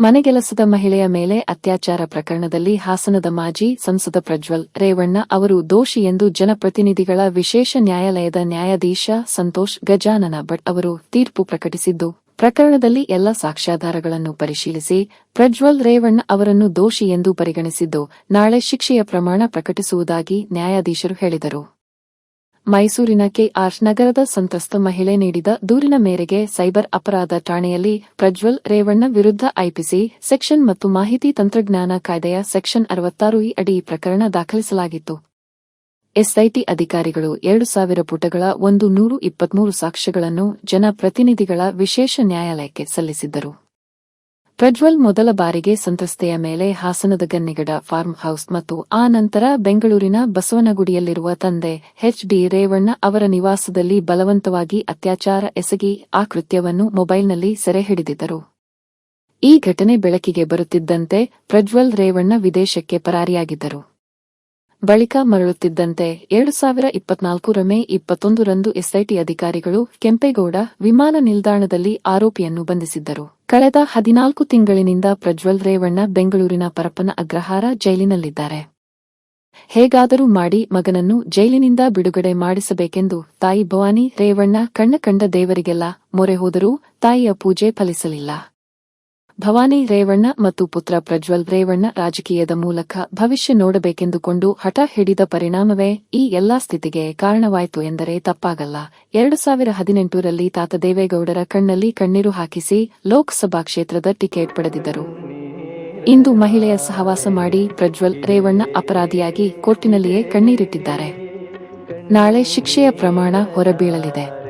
ಮನೆಗೆಲಸದ ಮಹಿಳೆಯ ಮೇಲೆ ಅತ್ಯಾಚಾರ ಪ್ರಕರಣದಲ್ಲಿ ಹಾಸನದ ಮಾಜಿ ಸಂಸದ ಪ್ರಜ್ವಲ್ ರೇವಣ್ಣ ಅವರು ದೋಷಿ ಎಂದು ಜನಪ್ರತಿನಿಧಿಗಳ ವಿಶೇಷ ನ್ಯಾಯಾಲಯದ ನ್ಯಾಯಾಧೀಶ ಸಂತೋಷ್ ಗಜಾನನ ಭಟ್ ಅವರು ತೀರ್ಪು ಪ್ರಕಟಿಸಿದ್ದು, ಪ್ರಕರಣದಲ್ಲಿ ಎಲ್ಲ ಸಾಕ್ಷ್ಯಾಧಾರಗಳನ್ನು ಪರಿಶೀಲಿಸಿ ಪ್ರಜ್ವಲ್ ರೇವಣ್ಣ ಅವರನ್ನು ದೋಷಿ ಎಂದು ಪರಿಗಣಿಸಿದ್ದು, ನಾಳೆ ಶಿಕ್ಷೆಯ ಪ್ರಮಾಣ ಪ್ರಕಟಿಸುವುದಾಗಿ ನ್ಯಾಯಾಧೀಶರು ಹೇಳಿದರು. ಮೈಸೂರಿನ ಕೆಆರ್ ನಗರದ ಸಂತ್ರಸ್ತ ಮಹಿಳೆ ನೀಡಿದ ದೂರಿನ ಮೇರೆಗೆ ಸೈಬರ್ ಅಪರಾಧ ಠಾಣೆಯಲ್ಲಿ ಪ್ರಜ್ವಲ್ ರೇವಣ್ಣ ವಿರುದ್ಧ ಐಪಿಸಿ ಸೆಕ್ಷನ್ ಮತ್ತು ಮಾಹಿತಿ ತಂತ್ರಜ್ಞಾನ ಕಾಯ್ದೆಯ ಸೆಕ್ಷನ್ ಅರವತ್ತಾರು ಇ ಅಡಿ ಪ್ರಕರಣ ದಾಖಲಿಸಲಾಗಿತ್ತು. ಎಸ್ಐಟಿ ಅಧಿಕಾರಿಗಳು ಎರಡು ಸಾವಿರ ಪುಟಗಳ ಒಂದು ನೂರು ಇಪ್ಪತ್ಮೂರು ಸಾಕ್ಷ್ಯಗಳನ್ನು ಜನಪ್ರತಿನಿಧಿಗಳ ವಿಶೇಷ ನ್ಯಾಯಾಲಯಕ್ಕೆ ಸಲ್ಲಿಸಿದ್ದರು. ಪ್ರಜ್ವಲ್ ಮೊದಲ ಬಾರಿಗೆ ಸಂತ್ರಸ್ತೆಯ ಮೇಲೆ ಹಾಸನದ ಗನ್ನಿಗಡ ಫಾರ್ಮ್ ಹೌಸ್ ಮತ್ತು ಆ ನಂತರ ಬೆಂಗಳೂರಿನ ಬಸವನಗುಡಿಯಲ್ಲಿರುವ ತಂದೆ ಎಚ್ ಡಿ ರೇವಣ್ಣ ಅವರ ನಿವಾಸದಲ್ಲಿ ಬಲವಂತವಾಗಿ ಅತ್ಯಾಚಾರ ಎಸಗಿ ಆ ಕೃತ್ಯವನ್ನು ಮೊಬೈಲ್ನಲ್ಲಿ ಸೆರೆ ಹಿಡಿದಿದ್ದರು ಈ ಘಟನೆ ಬೆಳಕಿಗೆ ಬರುತ್ತಿದ್ದಂತೆ ಪ್ರಜ್ವಲ್ ರೇವಣ್ಣ ವಿದೇಶಕ್ಕೆ ಪರಾರಿಯಾಗಿದ್ದರು. ಬಳಿಕ ಮರಳುತ್ತಿದ್ದಂತೆ ಎರಡು ಸಾವಿರ ಇಪ್ಪತ್ನಾಲ್ಕರ ಮೇ ಇಪ್ಪತ್ತೊಂದರಂದು ಎಸ್ಐಟಿ ಅಧಿಕಾರಿಗಳು ಕೆಂಪೇಗೌಡ ವಿಮಾನ ನಿಲ್ದಾಣದಲ್ಲಿ ಆರೋಪಿಯನ್ನು ಬಂಧಿಸಿದ್ದರು. ಕಳೆದ ಹದಿನಾಲ್ಕು ತಿಂಗಳಿನಿಂದ ಪ್ರಜ್ವಲ್ ರೇವಣ್ಣ ಬೆಂಗಳೂರಿನ ಪರಪ್ಪನ ಅಗ್ರಹಾರ ಜೈಲಿನಲ್ಲಿದ್ದಾರೆ. ಹೇಗಾದರೂ ಮಾಡಿ ಮಗನನ್ನು ಜೈಲಿನಿಂದ ಬಿಡುಗಡೆ ಮಾಡಿಸಬೇಕೆಂದು ತಾಯಿ ಭವಾನಿ ರೇವಣ್ಣ ಕಣ್ಣ ಕಂಡ ದೇವರಿಗೆಲ್ಲ ಮೊರೆ ಹೋದರೂ ತಾಯಿಯ ಪೂಜೆ ಫಲಿಸಲಿಲ್ಲ. ಭವಾನಿ ರೇವಣ್ಣ ಮತ್ತು ಪುತ್ರ ಪ್ರಜ್ವಲ್ ರೇವಣ್ಣ ರಾಜಕೀಯದ ಮೂಲಕ ಭವಿಷ್ಯ ನೋಡಬೇಕೆಂದುಕೊಂಡು ಹಠ ಹಿಡಿದ ಪರಿಣಾಮವೇ ಈ ಎಲ್ಲಾ ಸ್ಥಿತಿಗೆ ಕಾರಣವಾಯಿತು ಎಂದರೆ ತಪ್ಪಾಗಲ್ಲ. ಎರಡು ಸಾವಿರ ಹದಿನೆಂಟರಲ್ಲಿ ತಾತ ದೇವೇಗೌಡರ ಕಣ್ಣಲ್ಲಿ ಕಣ್ಣೀರು ಹಾಕಿಸಿ ಲೋಕಸಭಾ ಕ್ಷೇತ್ರದ ಟಿಕೆಟ್ ಪಡೆದಿದ್ದರು. ಇಂದು ಮಹಿಳೆಯ ಸಹವಾಸ ಮಾಡಿ ಪ್ರಜ್ವಲ್ ರೇವಣ್ಣ ಅಪರಾಧಿಯಾಗಿ ಕೋರ್ಟಿನಲ್ಲಿಯೇ ಕಣ್ಣೀರಿಟ್ಟಿದ್ದಾರೆ. ನಾಳೆ ಶಿಕ್ಷೆಯ ಪ್ರಮಾಣ ಹೊರಬೀಳಲಿದೆ.